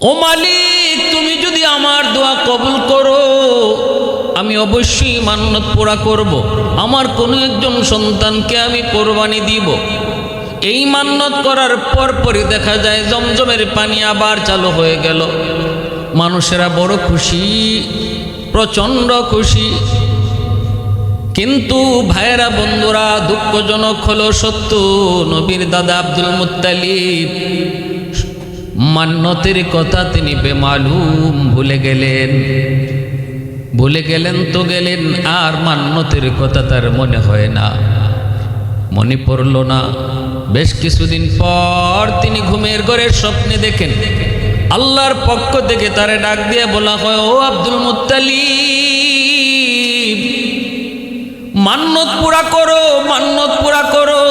ও মালিক, তুমি যদি আমার দোয়া কবুল করো, আমি অবশ্যই মান্যত পোড়া করব। আমার কোনো একজন সন্তানকে আমি কোরবানি দিব। এই মান্যত করার পর পরই দেখা যায় জমজমের পানি আবার চালু হয়ে গেল। মানুষেরা বড় খুশি, প্রচণ্ড খুশি। কিন্তু ভাইয়েরা, বন্ধুরা, দুঃখজনক হলো সত্য, নবীর দাদা আব্দুল মুত্তালিব মান্যতের কথা তিনি বেমালুম ভুলে গেলেন। ভুলে গেলেন তো গেলেন, আর মান্যতের কথা তার মনে হয় না। মনে পড়ল না, বেশ কিছুদিন পর তিনি ঘুমের ঘরের স্বপ্নে দেখেন, আল্লাহর পক্ষ থেকে তারে ডাক দিয়ে বলা হয়, ও আব্দুল মুত্তালিব মান্যত পুরা করো মান্যত পুরা করো।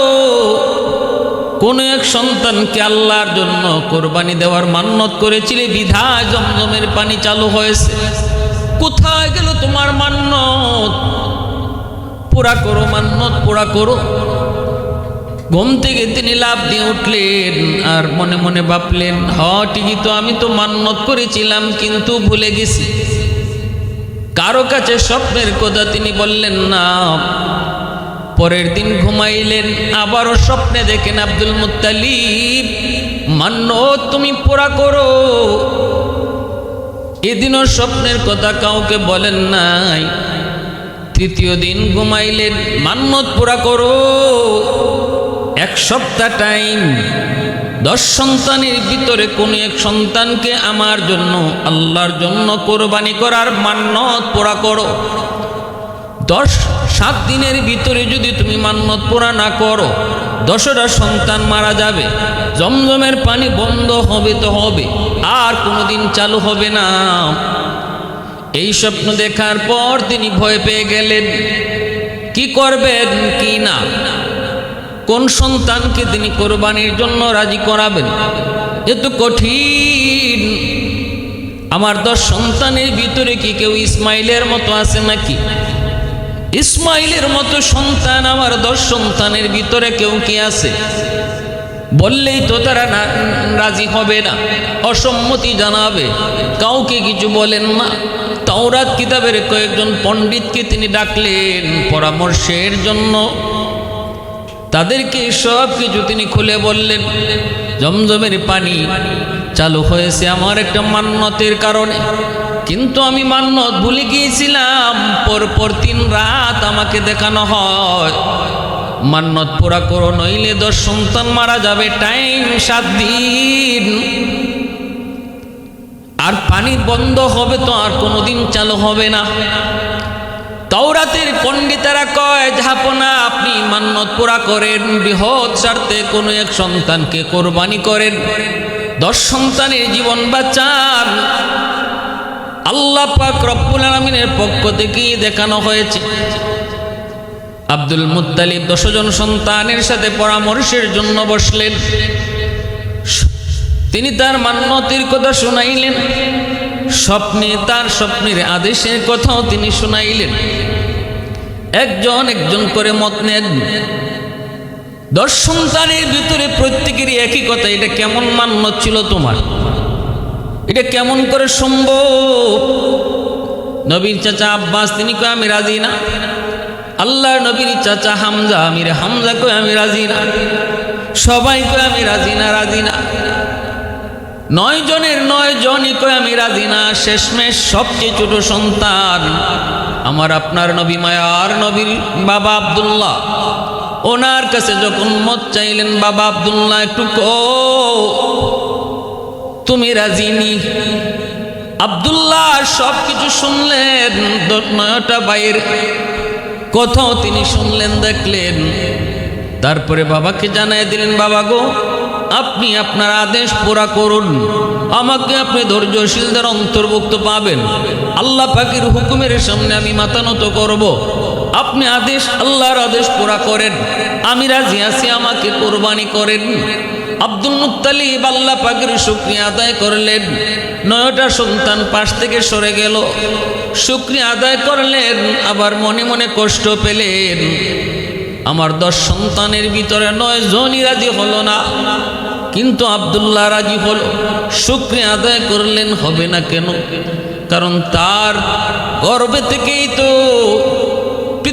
কোন এক সন্তানকে আল্লাহর জন্য কোরবানি দেওয়ার মান্যত করেছিলে? বিধায় জমজমের পানি চালু হয়েছে। কোথায় গেল তোমার মান্যত? পুরা করো মান্যত পুরা করো। ঘুম থেকে তিনি লাভ দিয়ে উঠলেন আর মনে মনে ভাবলেন, হ, ঠিকই তো আমি তো মান্যত করেছিলাম, কিন্তু ভুলে গেছি। কারও কাছে স্বপ্নের কথা তিনি বললেন, না পরের দিন ঘুমাইলেন, আবারও স্বপ্নে দেখেন আব্দুল মুত্তালিব, মান্য, তুমি পোড়া করো। এদিনও স্বপ্নের কথা কাউকে বলেন নাই। তৃতীয় দিন ঘুমাইলেন মান্যত পুরা করো। এক সপ্তাহ টাইম, দশ সন্তানের ভিতরে কোনো এক সন্তানকে আমার জন্য, আল্লাহর জন্য কোরবানি করার মান্যত পুরা করো। দশ, সাত দিনের ভিতরে যদি তুমি মান্যত পুরা না করো, দশটা সন্তান মারা যাবে, জমজমের পানি বন্ধ হবে তো হবে, আর কোনোদিন চালু হবে না। এই স্বপ্ন দেখার পর তিনি ভয় পেয়ে গেলেন, কি করবেন, কি না? কোন সন্তানকে তিনি কোরবানির জন্য রাজি করাবেন? এ তো কঠিন। আমার দশ সন্তানের ভিতরে কি কেউ ইসমাইলের মতো আছে নাকি? ইসমাইলের মতো সন্তান আমার দশ সন্তানের ভিতরে কেউ কি আছে? বললেই তো তারা রাজি হবে না। অসম্মতি জানাবে। কাউকে কিছু বলেন না। তাওরাত কিতাবের কয়েকজন পণ্ডিতকে তিনি ডাকলেন পরামর্শের জন্য। তাদেরকে সব কিছু তিনি খুলে বললেন। জমজমের পানি চালু হয়েছে আমার একটা মান্যতের কারণে। কিন্তু আমি মান্যত ভুলে গিয়েছিলাম, পরপর তিন রাত আমাকে দেখানো হয়। মান্যত পুরা করো, নইলে দশ সন্তান মারা যাবে, টাইম সাত দিন। আর পানি বন্ধ হবে তো আর কোনোদিন চালু হবে না। তাওরাতের পণ্ডিতেরা কয়, ঝাপনা, আপনি মান্যত পুরা করেন, বৃহৎ স্বার্থে কোনো এক সন্তানকে কোরবানি করেন। দশ সন্তানের জীবন বাঁচান আল্লাহ পাক রব্বুল আলমিনের পক্ষ থেকেই দেখানো হয়েছে। আব্দুল মুত্তালিব দশজন সন্তানের সাথে পরামর্শের জন্য বসলেন। তিনি তার মান্যতির কথা শুনাইলেন। স্বপ্নে, তার স্বপ্নের আদেশের কথাও তিনি শুনাইলেন। একজন একজন করে মত নেন। দশ সন্তানের ভিতরে প্রত্যেকেরই একই কথা, এটা কেমন মান্য ছিল তোমার? এটা কেমন করে সম্ভব? নবীর চাচা আব্বাস, তিনি কয়, আমি রাজি না। আল্লাহ নবীর চাচা হামজা, আমির হামজা কয়, আমি রাজি না। সবাই কয়, আমি রাজি না রাজি না। নয় জনের নয় জনই কয়, আমি রাজি না। শেষমেশ সবচেয়ে ছোট সন্তান আমার আপনার নবী মায়ার নবীর বাবা আবদুল্লাহ। ওনার কাছে যখন মত চাইলেন, বাবা আবদুল্লাহ, একটু কো তুমি রাজিনি আবদুল্লাহ সব কিছু শুনলেন নয়টা বাইর। কোথাও তিনি শুনলেন, দেখলেন। তারপরে বাবাকে জানাই দিলেন, বাবা গো, আপনি আপনার আদেশ পুরা করুন। আমাকে আপনি ধৈর্যশীলদের অন্তর্ভুক্ত পাবেন। আল্লাহ পাখির হুকুমের সামনে আমি মাতানত করব। আপনি আদেশ, আল্লাহর আদেশ পুরা করেন। আমি রাজি আছি, আমাকে কোরবানি করেন। আব্দুল মুক্তালিব আল্লাহ পাখির শুক্রিয়া আদায় করলেন। নয়টা সন্তান পাশ থেকে সরে গেল। শুক্রিয়া আদায় করলেন, আবার মনে মনে কষ্ট পেলেন। আমার দশ সন্তানের ভিতরে নয় জনই রাজি হলো না। কিন্তু আবদুল্লাহ রাজি হলো। শুক্রিয়া আদায় করলেন, হবে না কেন? কারণ তার গর্বে থেকেই তো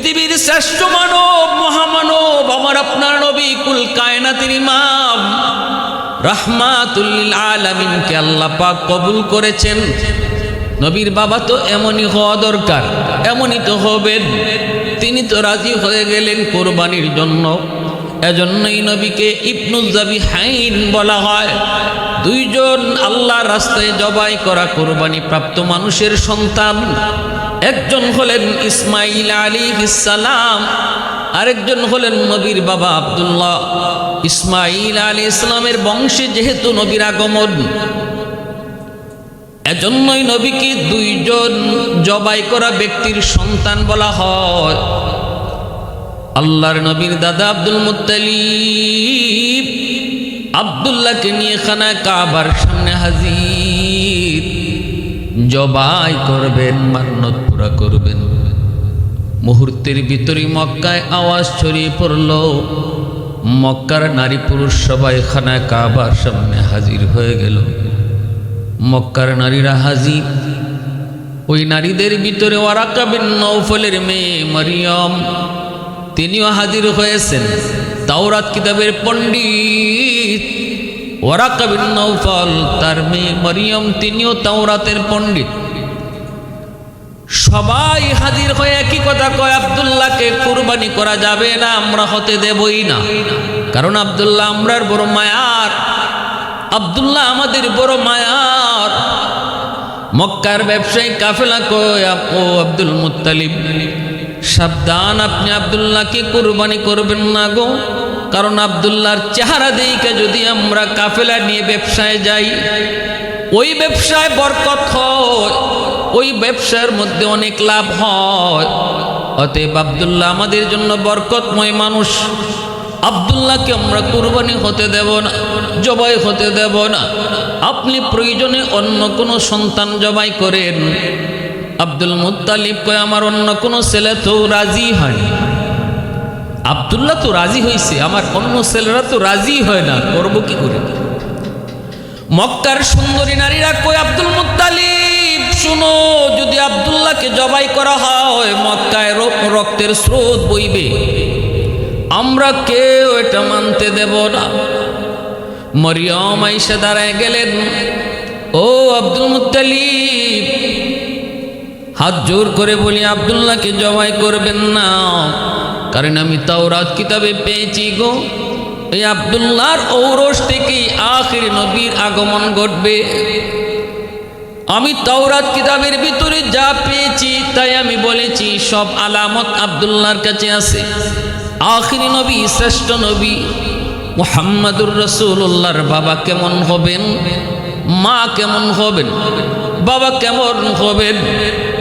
পৃথিবীর শ্রেষ্ঠ মানব, মহামানব, আমার আপনার নবী, কুল কায়নাতের ইমাম। রাহমাতুল্লিল আলামিনকে আল্লাহ পাক কবুল করেছেন। নবীর বাবা তো এমনই হওয়া দরকার, এমনই তো হবেন। তিনি তো রাজি হয়ে গেলেন কোরবানির জন্য। এজন্যই নবীকে ইবনুজাবি হাইন বলা হয়। দুইজন আল্লাহ রাস্তায় জবাই করা কোরবানি প্রাপ্ত মানুষের সন্তান। একজন হলেন ইসমাইল আলী ইসালাম আরেকজন হলেন নবীর বাবা আবদুল্লাহ। ইসমাইল আলী ইসলামের বংশে যেহেতু নবীর আগমন, এজন্যই নবীকে দুইজন জবাই করা ব্যক্তির সন্তান বলা হয়। আল্লাহর নবীর দাদা আব্দুল মুত্তালিব আবদুল্লাহকে নিয়ে খানা কাবার সামনে হাজির। জবাই করবেন, মান্নত পুরা করবেন। মুহূর্তের ভিতরে মক্কায় আওয়াজ ছড়িয়ে পড়ল। মক্কার নারী পুরুষ সবাই খানা কাবার সামনে হাজির হয়ে গেল। মক্কার নারীরা হাজির। ওই নারীদের ভিতরে ওয়ারাকাবিন নৌফলের মেয়ে মরিয়ম, তিনিও হাজির হয়েছেন। তাওরাত কিতাবের পণ্ডিত। ওয়ারাকাবিন নৌফল তার মেয়ে মরিয়ম, তিনিও তাওরাতের পণ্ডিত। সবাই হাজির হয়ে একই কথা কয়, আবদুল্লাহকে কুরবানি করা যাবে না, আমরা হতে দেবই না। কারণ আবদুল্লাহ আমরার বড় মায়ার। আবদুল্লাহ আমাদের বড় মায়ার। মক্কার ব্যবসায়ী কাফেলা কয় ও আব্দুল মুত্তালিব, সাবধান, আপনি আবদুল্লাহকে কুরবানি করবেন না গো। কারণ আবদুল্লাহর চেহারা দিকে যদি আমরা কাফেলা নিয়ে ব্যবসায় যাই, ওই ব্যবসায় বরকত হয়, ওই ব্যবসার মধ্যে অনেক লাভ হয়। অতএব আবদুল্লাহ আমাদের জন্য বরকতময় মানুষ। আবদুল্লাহকে আমরা কুরবানি হতে দেব না, জবাই হতে দেব না। আপনি প্রয়োজনে অন্য কোনো সন্তান জবাই করেন। আব্দুল মুত্তালিব কয়, আমার অন্য কোনো ছেলে তো রাজি হয়নি আবদুল্লাহ তো রাজি হয়েছে আমার অন্য ছেলেরা তো রাজি হয় না, করব কি করে? মক্কার সুন্দরী নারীরা কই আব্দুল মুত্তালিব, শুনো, যদি আবদুল্লাহকে জবাই করা হয়, মক্কায় রক্তের স্রোত বইবে। আমরা কেউ এটা মানতে দেব না। মরিয়ম আইসা দাঁড়ায় গেলেন, ও আব্দুল মুত্তালিব, হাত জোর করে বলি, আবদুল্লাহকে জবাই করবেন না। কারণ আমি তাওরাত কিতাবে পেয়েছি গো। এই আবদুল্লাহর ঔরস থেকেই আখির নবীর আগমন ঘটবে। আমি তাওরাত কিতাবের ভিতরে যা পেয়েছি, তাই আমি বলেছি, সব আলামত আবদুল্লাহর কাছে আছে। আখিরি নবী, শ্রেষ্ঠ নবী, মুহাম্মাদুর রসুল্লাহর বাবা কেমন হবেন? মা কেমন হবেন? বাবা কেমন হবেন?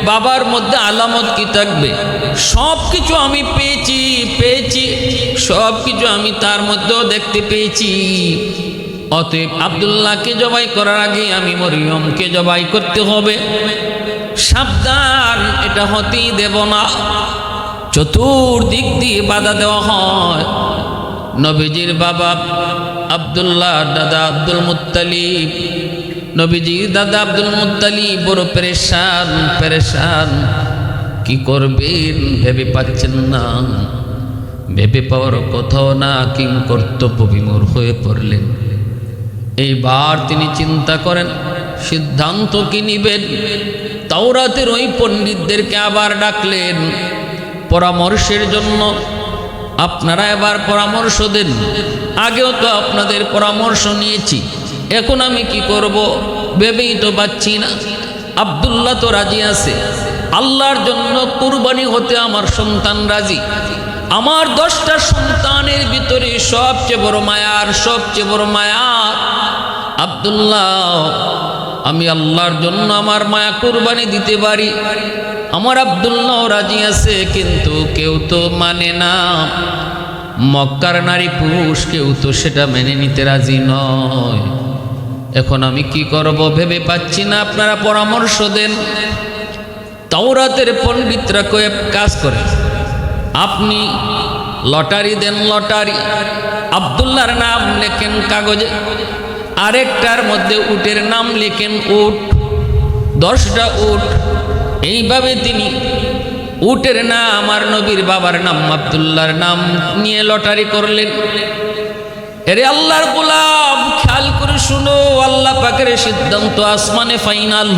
বাবার মধ্যে আলামত কি থাকবে? সব কিছু আমি পেয়েছি পেয়েছি সব কিছু আমি তার মধ্যেও দেখতে পেয়েছি। অতএব আবদুল্লাহকে জবাই করার আগে আমি মরিয়মকে জবাই করতে হবে। সাবধান, এটা হতেই দেব না। চতুর্দিক দিয়ে বাধা দেওয়া হয়। নবীজির বাবা আবদুল্লাহ, দাদা আব্দুল মুত্তালিব নবীজির দাদা আব্দুল মুত্তালিব, বড় পেরেশান পেরেশান। কি করবেন? ভেবে পাচ্ছেন না। ভেবে পাওয়ার কোথাও না, কিং কর্তব্য বিমূর হয়ে পড়লেন। এইবার তিনি চিন্তা করেন, সিদ্ধান্ত কি নিবেন? তাওরাতের ওই পণ্ডিতদেরকে আবার ডাকলেন। পরামর্শের জন্য আপনারা এবার পরামর্শ দেন। আগেও তো আপনাদের পরামর্শ নিয়েছি। এখন আমি কি করব? ভেবেই তো পাচ্ছি না। আবদুল্লাহ তো রাজি আছে। আল্লাহর জন্য কুরবানি হতে আমার সন্তান রাজি। আমার দশটা সন্তানের ভিতরে সবচেয়ে বড় মায়ার, সবচেয়ে বড় মায়ার আবদুল্লাহ। আমি আল্লাহর জন্য আমার মায়া কুরবানি দিতে পারি। আমার আবদুল্লাহ রাজি আছে, কিন্তু কেউ তো মানে না। মক্কার নারী পুরুষ, কেউ তো সেটা মেনে নিতে রাজি নয়। এখন আমি কি করব ভেবে পাচ্ছি না, আপনারা পরামর্শ দেন। তাওরাতের পণ্ডিতরা কয়েক কাজ করে আপনি লটারি দেন, লটারি। আবদুল্লাহর নাম লেখেন কাগজে। আরেকটার মধ্যে উটের নাম লেখেন উট। দশটা উট এইভাবে তিনি উটের নাম আর নবীর বাবার নাম, আবদুল্লাহর নাম নিয়ে লটারি করলেন। এরে আল্লাহর গোলাম, খেয়াল করে শুনো, আল্লাহ পাকের সিদ্ধান্ত আসমানে ফাইনাল।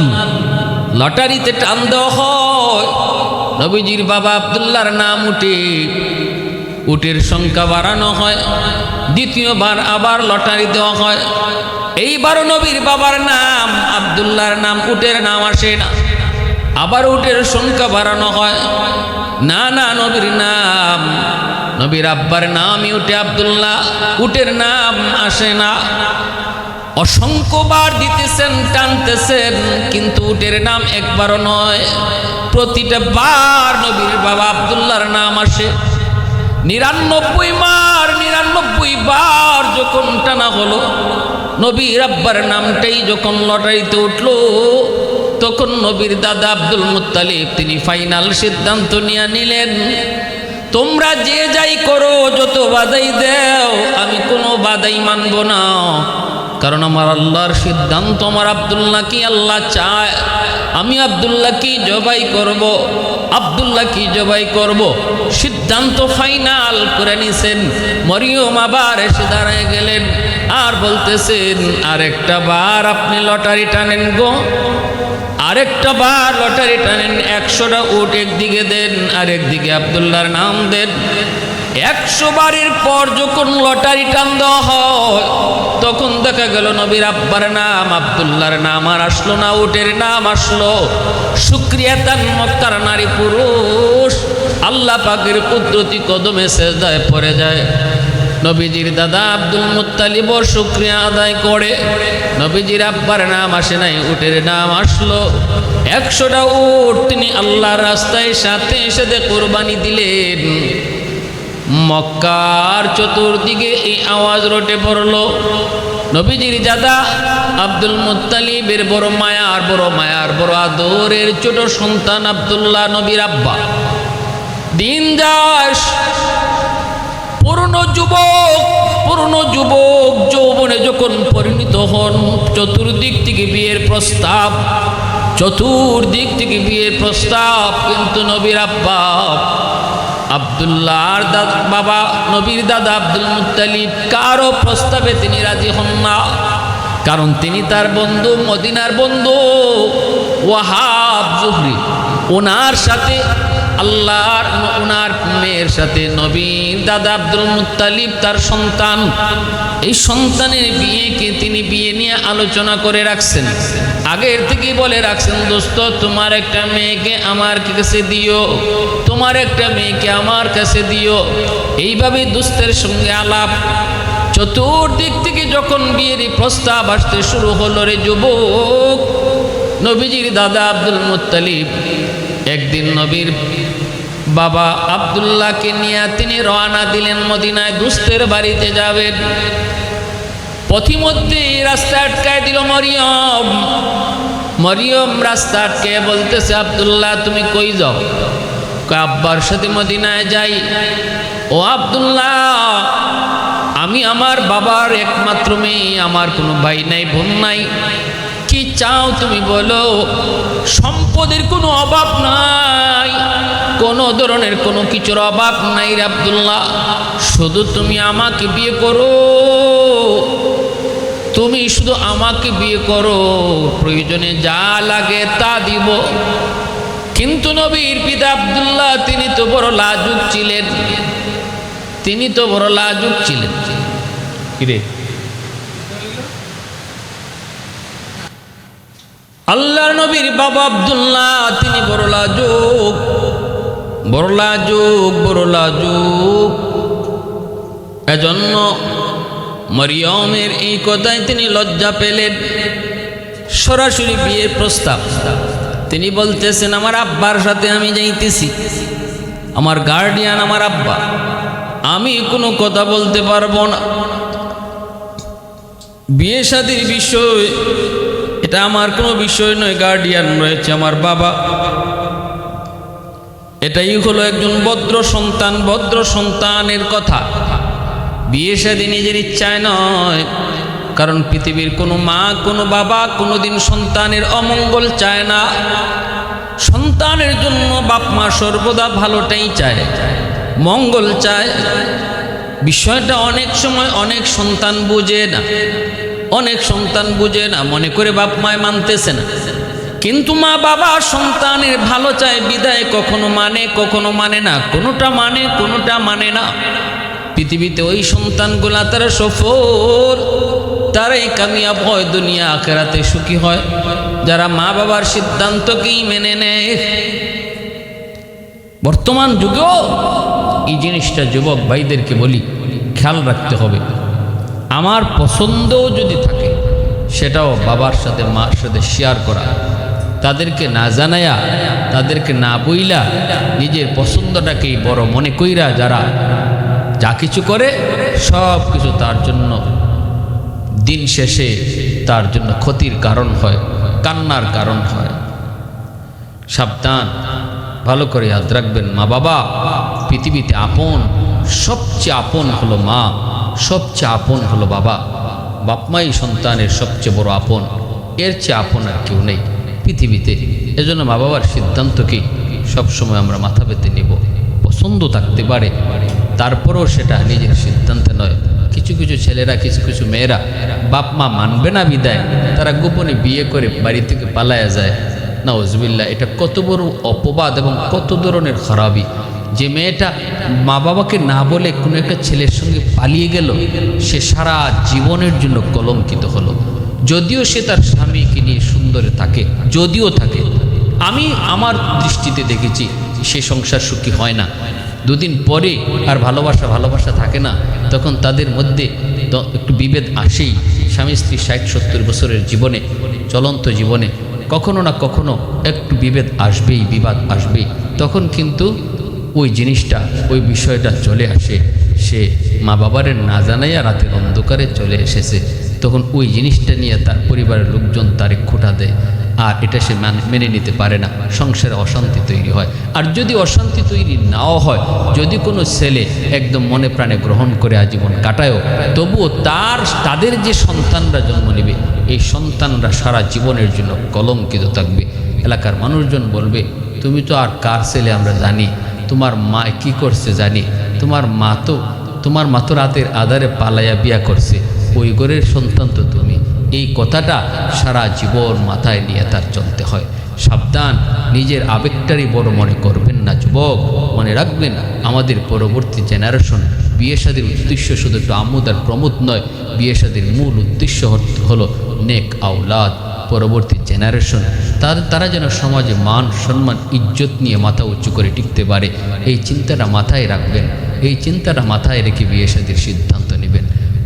লটারিতে টান দেওয়া হয়। নবীজির বাবা আবদুল্লাহর নাম উঠে, উটের সংখ্যা বাড়ানো হয়। দ্বিতীয়বার আবার লটারি দেওয়া হয়। এইবারও নবীর বাবার নাম আবদুল্লার নাম উটের নাম আসে না। আবার উটের সংখ্যা বাড়ানো হয়। না না নবীর নাম। নবীর আব্বার নামই উঠে আবদুল্লাহ। উটের নাম আসে না। অসংখ্যবার দিতেছেন, টানতেছেন, কিন্তু উটের নাম একবারও নয়। প্রতিটা বার নবীর বাবা আবদুল্লাহর নাম আসে। নিরানব্বই মার নিরানব্বই বার যখন টানা হলো, নবীর আব্বার নামটাই যখন লটারিতে উঠল তখন নবীর দাদা আব্দুল মুত্তালিব তিনি ফাইনাল সিদ্ধান্ত নিয়ে নিলেন, তোমরা যে যাই করো, যত বাধাই দেও, আমি কোনো বাধাই মানব না। কারণ আমার আল্লাহর সিদ্ধান্ত, আমার আবদুল্লাহ কি আল্লাহ চায়, আমি আবদুল্লাহ কি জবাই করব আবদুল্লাহ কি জবাই করব। সিদ্ধান্ত ফাইনাল করে নিছেন, মরিয়ম আবার এসে দাঁড়ায় গেলেন আর বলতেছেন, আরেকটা বার আপনি লটারি টানেন গো। আরেকটা বার লটারি টানেন, একশোটা উট একদিকে দেন আর একদিকে আবদুল্লাহর নাম দেন। একশো বারের পর যখন লটারি টান দেওয়া হয়, তখন দেখা গেল নবীর আব্বার নাম, আবদুল্লাহর নাম, আর আসলো না, উটের নাম আসলো। সুক্রিয়া তান মক্কার নারী পুরুষ, আল্লাহ পাকের কুদরতি কদমে সেজদায় পড়ে যায়। নবীজির দাদা আব্দুল মুত্তালিব শুক্রিয়া আদায় করে। নবীজির আব্বার নাম আসে নাই, উটের নাম আসলো। একশোটা উট তিনি আল্লাহর রাস্তায় সাথে সাথে কোরবানি দিলেন। মক্কার চতুর্দিকে এই আওয়াজ রটে পড়ল। নবীজির দাদা আব্দুল মুত্তালিবের বড় মায়ার বড় মায়ার, বড় আদরের ছোট সন্তান আব্দুল্লাহ নবীর আব্বা। দিন যাস পুরনো যুবক পুরনো যুবক যৌবনে যখন পরিণত হন, চতুর্দিক থেকে বিয়ের প্রস্তাব, চতুর্দিক থেকে বিয়ের প্রস্তাব কিন্তু নবীর আব্বা, আবদুল্লাহর দাদা বাবা, নবীর দাদা আব্দুল মুত্তালিব কারও প্রস্তাবে তিনি রাজি হন না। কারণ তিনি তার বন্ধু, মদিনার বন্ধু, ওয়াহাব জুহরি। ওনার সাথে আল্লাহর, ওনার মেয়ের সাথে নবীর দাদা আব্দুল মুত্তালিব তার সন্তান। এই সন্তানের বিয়েকে তিনি বিয়ে নিয়ে আলোচনা করে রাখছেন। আগের থেকে বলে রাখছেন, দোস্ত, তোমার একটা মেয়েকে আমার কাছে দিও, তোমার একটা মেয়েকে আমার কাছে দিও। এইভাবে দুস্তের সঙ্গে আলাপ। চতুর্দিক থেকে যখন বিয়ের প্রস্তাব আসতে শুরু হলো রে যুবক, নবীজির দাদা আব্দুল মুত্তালিব, একদিন নবীর বাবা আবদুল্লাহকে নিয়ে তিনি রওনা দিলেন মদিনায়, দুস্তের বাড়িতে যাবেন। পথিমধ্যে রাস্তা আটকায় দিল মরিয়ম। মরিয়ম রাস্তা আটকে বলতেছে, আবদুল্লাহ, তুমি কই যাও? আব্বার সাথে মদিনায় যাই। ও আবদুল্লাহ, আমি আমার বাবার একমাত্র মেয়ে, আমার কোনো ভাই নাই, বোন নাই। কি চাও তুমি বলো? সম্পদের কোনো অভাব নাই। কোনো ধরনের কোনো কিছুর অভাব নাই আবদুল্লাহ। শুধু তুমি আমাকে বিয়ে করো। তুমি শুধু আমাকে বিয়ে করো। প্রয়োজনে যা লাগে তা দিব। কিন্তু নবীর পিতা আবদুল্লাহ, তিনি তো বড় লাজুক ছিলেন। তিনি তো বড় লাজুক ছিলেন। কিরে? আল্লাহর নবীর বাবা আবদুল্লাহ, তিনি বড় লাজুক বড় লাজুক বড় লাজুক এজন্য মরিয়মের এই কথায় তিনি লজ্জা পেলেন। সরাসরি বিয়ের প্রস্তাব। তিনি বলতেছেন, আমার আব্বার সাথে আমি যাইতেছি। আমার গার্ডিয়ান আমার আব্বা। আমি কোনো কথা বলতে পারব না। বিয়ে শাদির বিষয় এটা আমার কোনো বিষয় নয় গার্ডিয়ান রয়েছে আমার বাবা। এটাই হলো একজন ভদ্র সন্তান, ভদ্র সন্তানের কথা। বিয়ে শাদী নিজের ইচ্ছায় নয়, কারণ পৃথিবীর কোনো মা, কোনো বাবা কোনো দিন সন্তানের অমঙ্গল চায় না। সন্তানের জন্য বাপ মা সর্বদা ভালোটাই চায়, মঙ্গল চায়। বিষয়টা অনেক সময় অনেক সন্তান বুঝে না। অনেক সন্তান বুঝে না, মনে করে বাপ মায় মানতেছে না। কিন্তু মা বাবা সন্তানের ভালো চায়, বিদায় কখনো মানে কখনো মানে না। কোনোটা মানে কোনোটা মানে না। পৃথিবীতে ওই সন্তানগুলা তারা সফল তারাই কামিয়াব হয়, দুনিয়া আখেরাতে সুখী হয়। যারা মা বাবার সিদ্ধান্তকেই মেনে নেয়। বর্তমান যুগেও এই জিনিসটা যুবক ভাইদেরকে বলি, খেয়াল রাখতে হবে। আমার পছন্দও যদি থাকে, সেটাও বাবার সাথে, মার সাথে শেয়ার করা। তাদেরকে না জানায়া, তাদেরকে না বইলা নিজের পছন্দটাকেই বড় মনে কইরা যারা যা কিছু করে, সব কিছু তার জন্য দিন শেষে তার জন্য ক্ষতির কারণ হয়, কান্নার কারণ হয়। সাবধান, ভালো করে ইয়াদ রাখবেন মা বাবা পৃথিবীতে আপন, সবচেয়ে আপন হলো মা। সবচেয়ে আপন হলো বাবা। বাপমাই সন্তানের সবচেয়ে বড় আপন। এর চেয়ে আপন আর কেউ নেই পৃথিবীতে। এজন্য মা বাবার সিদ্ধান্তকে সবসময় আমরা মাথা পেতে নেব। পছন্দ থাকতে পারে। তারপরেও সেটা নিজের সিদ্ধান্তে নয়। কিছু কিছু ছেলেরা, কিছু কিছু মেয়েরা বাপ মা মানবে না বিদায়। তারা গোপনে বিয়ে করে বাড়ি থেকে পালায়া যায়। না ওজবিল্লা এটা কত বড় অপবাদ এবং কত ধরনের খারাপই। যে মেয়েটা মা বাবাকে না বলে কোনো একটা ছেলের সঙ্গে পালিয়ে গেল, সে সারা জীবনের জন্য কলঙ্কিত হলো। যদিও সে তার স্বামীকে নিয়ে সুন্দরে থাকে, যদিও থাকে। আমি আমার দৃষ্টিতে দেখেছি, সে সংসার সুখী হয় না। দুদিন পরে আর ভালোবাসা ভালোবাসা থাকে না। তখন তাদের মধ্যে একটু বিভেদ আসেই। স্বামী স্ত্রী ষাট, সত্তর বছরের জীবনে, চলন্ত জীবনে, কখনো না কখনো একটু বিভেদ আসবেই, বিবাদ আসবেই। তখন কিন্তু ওই জিনিসটা, ওই বিষয়টা চলে আসে। সে মা বাবারের না জানাইয়া রাতের অন্ধকারে চলে এসেছে। তখন ওই জিনিসটা নিয়ে তার পরিবারের লোকজন তারে খোটা দেয়। আর এটা সে মেনে নিতে পারে না। সংসারে অশান্তি তৈরি হয়। আর যদি অশান্তি তৈরি নাও হয়, যদি কোনো ছেলে একদম মনে প্রাণে গ্রহণ করে আজীবন কাটায়ও, তবুও তার, তাদের যে সন্তানরা জন্ম নেবে, এই সন্তানরা সারা জীবনের জন্য কলঙ্কিত থাকবে। এলাকার মানুষজন বলবে, তুমি তো আর কার ছেলে আমরা জানি? তোমার মা কি করছে জানি? তোমার মা তো, তোমার মা তো রাতের আধারে পালাইয়া বিয়া করছে। ওই ঘরের সন্তান তো তুমি। এই কথাটা সারা জীবন মাথায় নিয়ে তার চলতে হয়। সাবধান, নিজের আবেগটারই বড় মনে করবেন না, যুবক। মনে রাখবেন, আমাদের পরবর্তী জেনারেশন বিয়ে শাদীর উদ্দেশ্য শুধু একটু আমোদ আর প্রমোদ নয়। বিয়ে শাদীর মূল উদ্দেশ্য হলো নেক আউলাদ পরবর্তী জেনারেশন তার, তারা যেন সমাজে মান, সম্মান, ইজ্জত নিয়ে মাথা উঁচু করে টিকতে পারে, এই চিন্তাটা মাথায় রাখবেন, এই চিন্তাটা মাথায় রেখে বিয়ে শাদীর সিদ্ধান্ত নেবেন।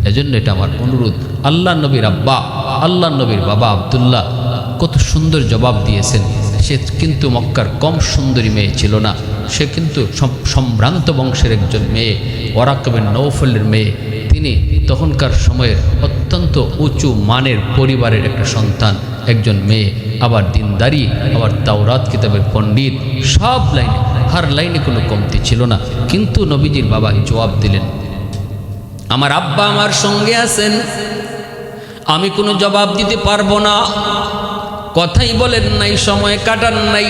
এজন্য এটা আমার অনুরোধ, আল্লাহ নবীর আব্বা, আল্লাহ নবীর বাবা আবদুল্লাহ, কত সুন্দর জবাব দিয়েছেন, সে কিন্তু মক্কার কম সুন্দরী মেয়ে ছিল না, সে কিন্তু সম্ভ্রান্ত বংশের একজন মেয়ে, ওরাকবের নৌফলের মেয়ে তিনি তখনকার সময়ের অত্যন্ত উঁচু মানের পরিবারের একটা সন্তান, একজন মেয়ে, আবার দিনদারি, আবার তাওরাত কিতাবের পণ্ডিত, সব লাইনে, হার লাইনে কোনো কমতি ছিল না। কিন্তু নবীজির বাবা জবাব দিলেন, আমার আব্বা আমার সঙ্গে আছেন, আমি কোনো জবাব দিতে পারব না। কথাই বলেন নাই, সময় কাটান নাই।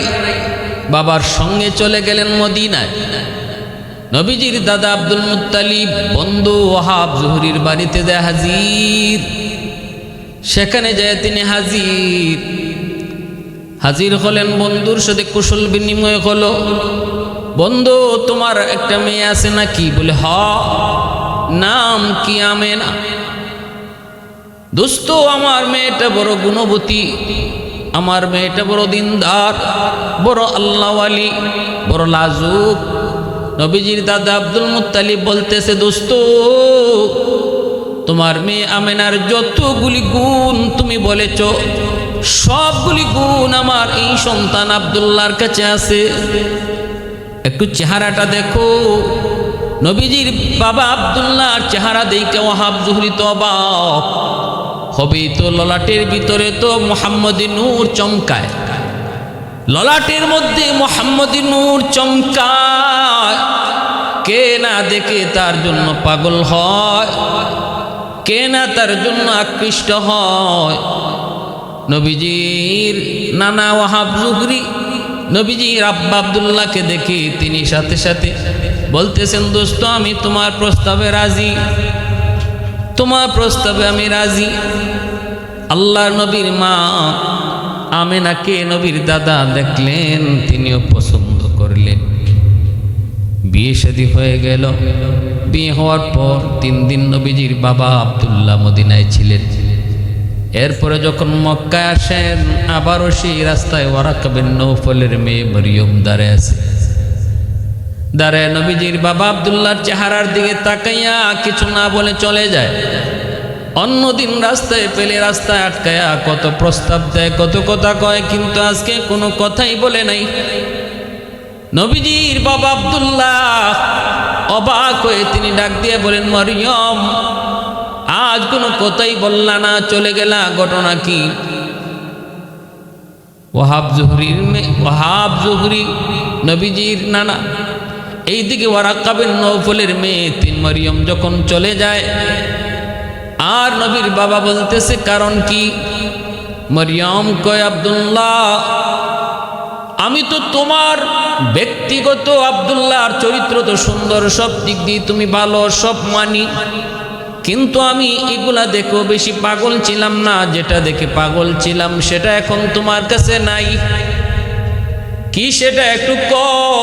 বাবার সঙ্গে চলে গেলেন মদিনায়। নবীজির দাদা আব্দুল মুত্তালিব, বন্ধু ওহাব জহুরির বাড়িতে দেয় হাজির। সেখানে যায় তিনি হাজির। হাজির হলেন বন্ধুর সাথে কুশল বিনিময় হলো। বন্ধু, তোমার একটা মেয়ে আছে নাকি? বলে, হ। নাম কি আমেনা? দোস্ত, আমার মেয়েটা বড় গুণবতী। আমার মেয়েটা বড় দিনদার, বড় আল্লাহওয়ালি, বড় লাজুক। নবীজির দাদা আব্দুল মুত্তালিব বলতেছে, দোস্ত, তোমার মেয়ে আমেনার যতগুলি গুণ তুমি বলেছ, সবগুলি গুণ আমার এই সন্তান আবদুল্লার কাছে আছে। একটু চেহারাটা দেখো। নবীজির বাবা আবদুল্লাহর চেহারা দেখে ওহাব জুহরি তো অবাক। হবেই তো ললাটের ভিতরে তো মোহাম্মদ নূর চমকায়। ললাটের মধ্যে মোহাম্মদী নূর চমকায়। কে না দেখে তার জন্য পাগল হয়? কে না তার জন্য আকৃষ্ট হয়? নবীজির নানা ওয়াহাব জুহরি নবীজির আব্বা আবদুল্লাহকে দেখে তিনি সাথে সাথে বলতেছেন, দোস্ত, আমি তোমার প্রস্তাবে রাজি। তোমার প্রস্তাবে আমি রাজি। আল্লাহ নবীর মা আমেনাকে নবীর দাদা দেখলেন, তিনিও পছন্দ করলেন। বিয়ে শাদী হয়ে গেল। বিয়ে হওয়ার পর তিন দিন নবীজির বাবা আবদুল্লাহ মদিনায় ছিলেন। এরপরে যখন মক্কায় আসেন, আবারও সেই রাস্তায় ওয়ারাকাবেন নৌফলের মেয়ে মরিয়ম দাঁড়ায় আছে। দাঁড়ায় নবীজির বাবা আবদুল্লাহর চেহারার দিকে তাকাইয়া কিছু না বলে চলে যায়। অন্যদিন রাস্তায় পেলে রাস্তায় আটকায়া কত প্রস্তাব দেয়, কত কথা কয়, কিন্তু আজকে কোনো কথাই বলে নাই। নবীজির বাবা আবদুল্লাহ অবাক হয়ে তিনি ডাক দিয়ে বলেন, মরিয়ম, আজ কোনো কথাই বললা না, চলে গেলা, ঘটনা কি? ওহাব জুহরির ওহাব জুহরি নবীজির নানা, এইদিকে ওয়ারাকাবের নৌফলের মেয়ে তিন মরিয়ম যখন চলে যায় আর নবীর বাবা বলতেছে, কারণ কি? মরিয়ম কয়, আবদুল্লাহ, আমি তো তোমার ব্যক্তিগত আবদুল্লাহর চরিত্র তো সুন্দর, সব দিক দিয়ে তুমি ভালো, সব মানি। কিন্তু আমি এগুলা দেখো বেশি পাগল ছিলাম না, যেটা দেখে পাগল ছিলাম, সেটা এখন তোমার কাছে নাই। কি সেটা একটু কও?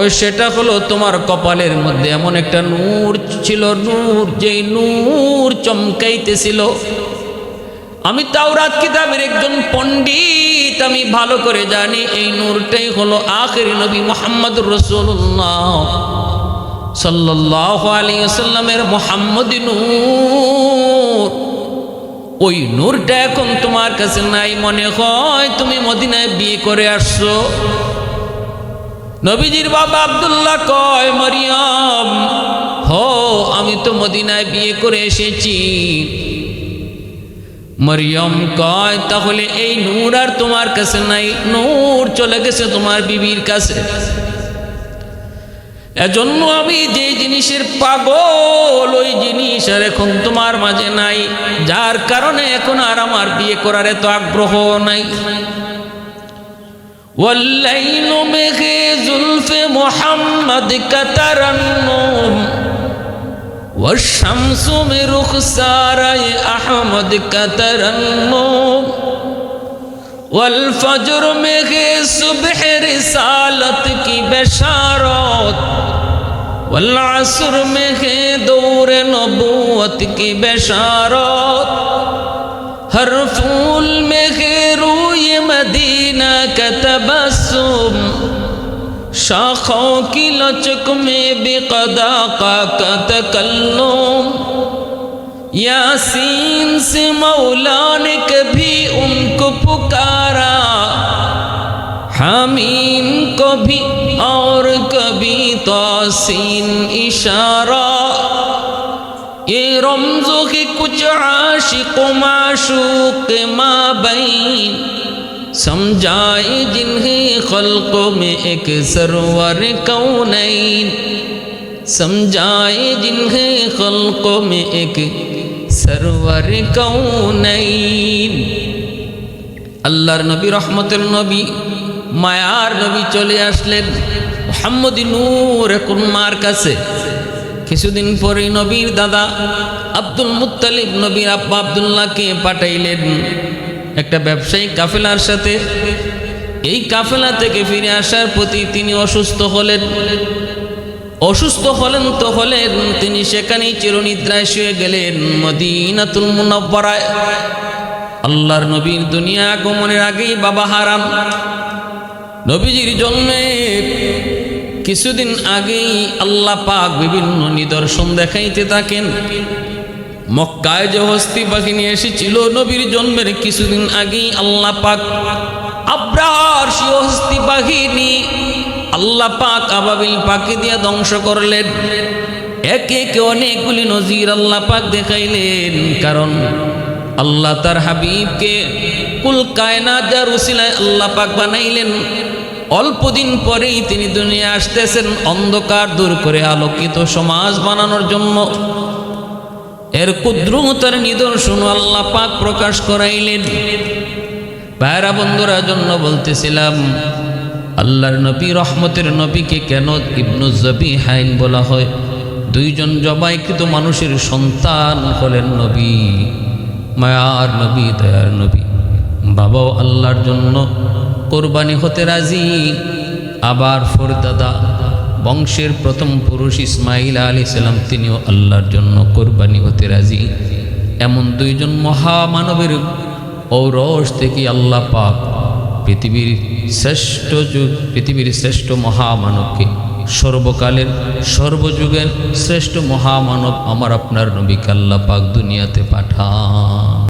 কই সেটা হলো তোমার কপালের মধ্যে। এমন একটা নূর ছিল, নূর, যেই নূর চমকাইতেছিল। আমি তাওরাত কিতাবের একজন পণ্ডিত, আমি ভালো করে জানি, এই নূরটাই হলো আখের নবী মোহাম্মদ রসুল্লাহ সাল্লাহ আলী আসাল্লামের মোহাম্মদ নূর। ওই নূরটা এখন তোমার কাছে নাই মনে হয়, তুমি মদিনায় বিয়ে করে আসছো। নবীজির বাবা আবদুল্লাহ কয়, মরিয়ম, হো, আমি তো মদিনায় বিয়ে করে এসেছি। মরিয়ম কয়, তাহলে এই নূর আর তোমার কাছে নাই, নূর চলে গেছে তোমার বিবির কাছে। এজন্য আমি যে জিনিসের পাগল, ওই জিনিস আর এখন তোমার মাঝে নাই, যার কারণে এখন আর আমার বিয়ে করার এত আগ্রহ নাই। والليل بغي زلف محمد كترنم والشمس برخسار أحمد كترنم والفجر بغي صبح رسالتك بشارات والعصر بغي دور نبوتك بشارات ہر پھول میں خیرو دينك تبسم شاخوں کی لچک میں بے قدا کا تکلم یاسین سے مولا نے کبھی ان کو پکارا حمیم کو بھی اور کبھی توسین اشارہ یہ رمزوں کے کچھ عاشق معشوق مابین समझाए जिन्हें खलकों में एक सरवर कौन समझाए जिन्हें खलकों में एक सरवर कौन আল্লাহর নবী রহমতের নবী মায়ার নবী চলে আসলেন মোহাম্মদ নূর এখন কাছে। কিছুদিন পরে নবীর দাদা আব্দুল মুতালিব নবীর আব্বা আবদুল্লাহকে পাঠাইলেন। একটা ব্যবসায়ী কাফেলার সাথে এই কাফেলা থেকে ফিরে আসার প্রতি তিনি অসুস্থ হলেন। অসুস্থ হলেন তো হলেন, তিনি সেখানেই চিরনিদ্রায় শুয়ে গেলেন মদিনাতুল মুনব্বরায় আল্লাহর নবীর দুনিয়া আগমনের আগেই বাবা হারাম নবীজির জন্মে কিছুদিন আগেই আল্লাহ পাক বিভিন্ন নিদর্শন দেখাইতে থাকেন। মক্কায় যে হস্তি বাহিনী এসেছিল, নবীর জন্মের কিছুদিন আগেই আল্লাহ পাক আব্রাহার সে হস্তি বাহিনী আল্লাহ পাক আবাবিল পাকে দিয়ে ধ্বংস করলেন। একে একে অনেকগুলি নজির আল্লাহ পাক দেখাইলেন। কারণ আল্লাহ তার হাবিবকে কুল কায়নাত যার উসিলায় আল্লাহ পাক বানাইলেন। অল্প দিন পরেই তিনি দুনিয়া আসতেছেন। অন্ধকার দূর করে আলোকিত সমাজ বানানোর জন্য। এর কুদ্রুতার নিদর্শন আল্লাহ পাক প্রকাশ করাইলেন। পায়রা বন্ধুরা জন্য বলতেছিলাম, আল্লাহর নবী, রহমতের নবীকে কেন ইবনু জবি হাইন বলা হয়? দুইজন জবাইকৃত মানুষের সন্তান হলেন নবী, মায়ার নবী, দয়ার নবী। বাবাও আল্লাহর জন্য কোরবানি হতে রাজি, আবার ফরদাদা বংশের প্রথম পুরুষ ইসমাইল আলী সালাম, তিনিও আল্লাহর জন্য কোরবানি হতে রাজি। এমন দুইজন মহামানবের ঔরস থেকে আল্লাহ পাক পৃথিবীর শ্রেষ্ঠ যুগ পৃথিবীর শ্রেষ্ঠ মহামানবকে, সর্বকালের, সর্বযুগের শ্রেষ্ঠ মহামানব আমার আপনার নবীকে আল্লাহ পাক দুনিয়াতে পাঠান।